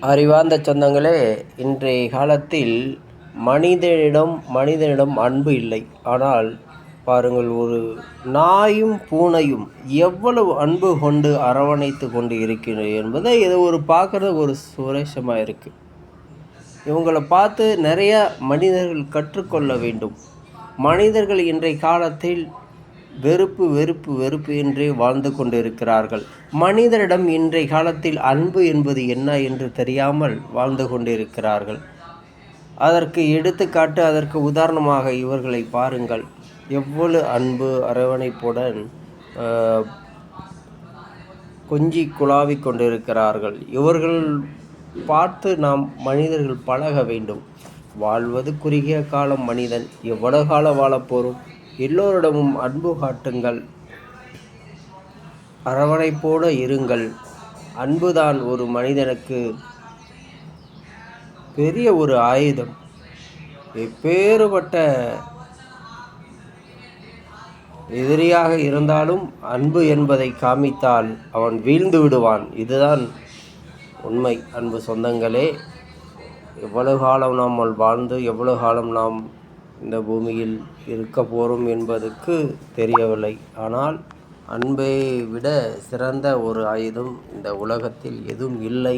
அறிவார்ந்த சொந்தங்களே இன்றைய காலத்தில் மனிதனிடம் மனிதனிடம் அன்பு இல்லை. ஆனால் பாருங்கள் ஒரு நாயும் பூனையும் எவ்வளவு அன்பு கொண்டு அரவணைத்து கொண்டு இருக்கிறது என்பதை இது ஒரு பார்க்குறது ஒரு சுரேஷமாக இருக்குது இவங்களை பார்த்து நிறைய மனிதர்கள் கற்றுக்கொள்ள வேண்டும். மனிதர்கள் இன்றைய காலத்தில் வெறுப்பு வெறுப்பு வெறுப்பு என்றே வாழ்ந்து கொண்டிருக்கிறார்கள். மனிதரிடம் இன்றைய காலத்தில் அன்பு என்பது என்ன என்று தெரியாமல் வாழ்ந்து கொண்டிருக்கிறார்கள். அதற்கு எடுத்துக்காட்டு அதற்கு உதாரணமாக இவர்களை பாருங்கள். எவ்வளவு அன்பு அரவணைப்புடன் கொஞ்சி குழாவிக் கொண்டிருக்கிறார்கள். இவர்கள் பார்த்து நாம் மனிதர்கள் பழக வேண்டும். வாழ்வது குறுகிய காலம் மனிதன். எவ்வளவு காலம் வாழப்போகிறோம் எல்லோரிடமும் அன்பு காட்டுங்கள். அரவணைப்போடு இருங்கள். அன்புதான் ஒரு மனிதனுக்கு பெரிய ஒரு ஆயுதம். எப்பேறுபட்ட எதிரியாக இருந்தாலும் அன்பு என்பதை காமித்தால் அவன் வீழ்ந்து விடுவான். இதுதான் உண்மை. அன்பு சொந்தங்களே எவ்வளவு காலம் நாம் வாழ்ந்து எவ்வளவு காலம் நாம் இந்த பூமியில் இருக்க போகிறோம் என்பதற்கு தெரியவில்லை. ஆனால் அன்பை விட சிறந்த ஒரு ஆயுதம் இந்த உலகத்தில் எதுவும் இல்லை.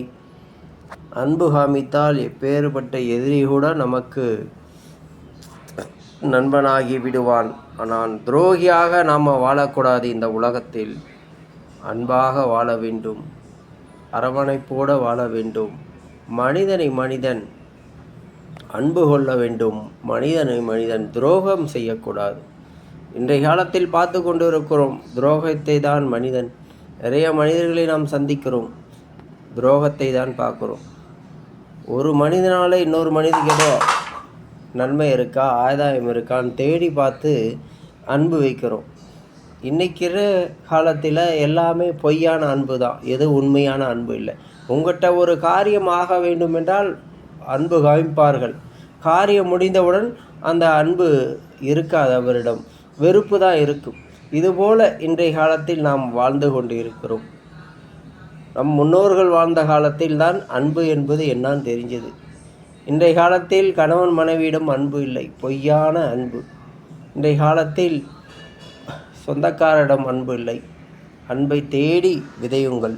அன்பு காமித்தால் எப்பேறுபட்ட எதிரி கூட நமக்கு நண்பனாகி விடுவான். ஆனால் துரோகியாக நாம் வாழக்கூடாது இந்த உலகத்தில். அன்பாக வாழ வேண்டும். அரவணைப்போடு வாழ வேண்டும். மனிதனை மனிதன் அன்பு கொள்ள வேண்டும். மனிதனை மனிதன் துரோகம் செய்யக்கூடாது. இன்றைய காலத்தில் பார்த்து கொண்டு இருக்கிறோம் துரோகத்தை தான் மனிதன். நிறைய மனிதர்களை நாம் சந்திக்கிறோம் துரோகத்தை தான் பார்க்குறோம். ஒரு மனிதனால் இன்னொரு மனிதனுக்கு நன்மை இருக்கா ஆதாயம் இருக்கான்னு தேடி பார்த்து அன்பு வைக்கிறோம். இன்றைக்கிற காலத்தில் எல்லாமே பொய்யான அன்பு தான் எது உண்மையான அன்பு இல்லை. உங்கள்கிட்ட ஒரு காரியம் ஆக வேண்டும் என்றால் அன்பு காமிப்பார்கள் காரியம் முடிந்தவுடன் அந்த அன்பு இருக்காது அவரிடம். வெறுப்பு தான் இருக்கும். இதுபோல இன்றைய காலத்தில் நாம் வாழ்ந்து கொண்டு இருக்கிறோம் நம் முன்னோர்கள் வாழ்ந்த காலத்தில் தான் அன்பு என்பது என்னான்னு தெரிஞ்சது. இன்றைய காலத்தில் கணவன் மனைவியிடம் அன்பு இல்லை. பொய்யான அன்பு. இன்றைய காலத்தில் சொந்தக்காரரிடம் அன்பு இல்லை. அன்பை தேடி விதையுங்கள்.